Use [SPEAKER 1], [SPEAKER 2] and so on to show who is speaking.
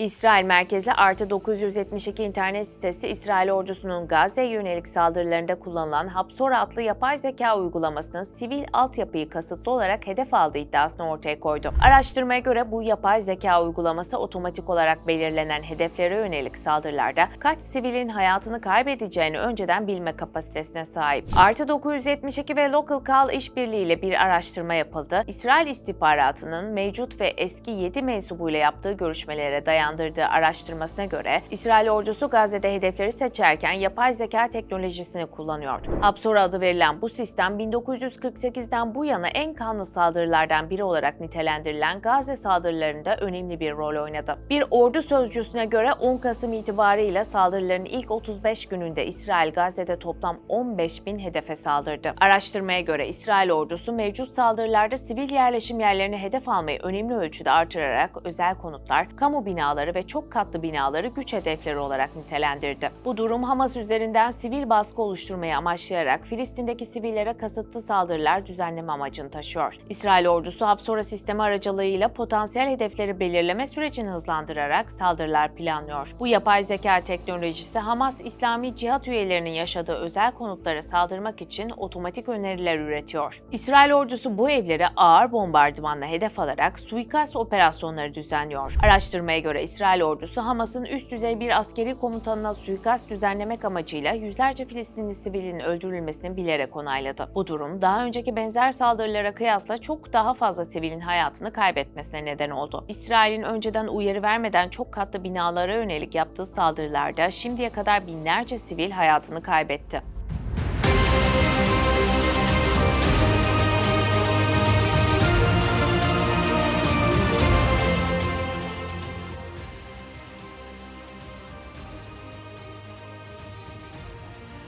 [SPEAKER 1] İsrail merkezli artı 972 internet sitesi İsrail ordusunun Gazze'ye yönelik saldırılarında kullanılan Hapsora adlı yapay zeka uygulamasının sivil altyapıyı kasıtlı olarak hedef aldığı iddiasını ortaya koydu. Araştırmaya göre bu yapay zeka uygulaması otomatik olarak belirlenen hedeflere yönelik saldırılarda kaç sivilin hayatını kaybedeceğini önceden bilme kapasitesine sahip. Artı 972 ve Local Call işbirliğiyle bir araştırma yapıldı. İsrail istihbaratının mevcut ve eski 7 mensubuyla yaptığı görüşmelere dayandırdığı araştırmasına göre İsrail ordusu Gazze'de hedefleri seçerken yapay zeka teknolojisini kullanıyor. Hapsora adı verilen bu sistem 1948'den bu yana en kanlı saldırılardan biri olarak nitelendirilen Gazze saldırılarında önemli bir rol oynadı. Bir ordu sözcüsüne göre 10 Kasım itibarıyla saldırıların ilk 35 gününde İsrail Gazze'de toplam 15 bin hedefe saldırdı. Araştırmaya göre İsrail ordusu mevcut saldırılarda sivil yerleşim yerlerini hedef almayı önemli ölçüde artırarak özel konutlar, kamu binaları ve çok katlı binaları güç hedefleri olarak nitelendirdi. Bu durum Hamas üzerinden sivil baskı oluşturmayı amaçlayarak Filistin'deki sivillere kasıtlı saldırılar düzenleme amacını taşıyor. İsrail ordusu Hapsora sistemi aracılığıyla potansiyel hedefleri belirleme sürecini hızlandırarak saldırılar planlıyor. Bu yapay zeka teknolojisi Hamas İslami cihat üyelerinin yaşadığı özel konutlara saldırmak için otomatik öneriler üretiyor. İsrail ordusu bu evlere ağır bombardımanla hedef alarak suikast operasyonları düzenliyor. Araştırmaya göre İsrail ordusu Hamas'ın üst düzey bir askeri komutanına suikast düzenlemek amacıyla yüzlerce Filistinli sivilin öldürülmesini bilerek onayladı. Bu durum daha önceki benzer saldırılara kıyasla çok daha fazla sivilin hayatını kaybetmesine neden oldu. İsrail'in önceden uyarı vermeden çok katlı binalara yönelik yaptığı saldırılarda şimdiye kadar binlerce sivil hayatını kaybetti.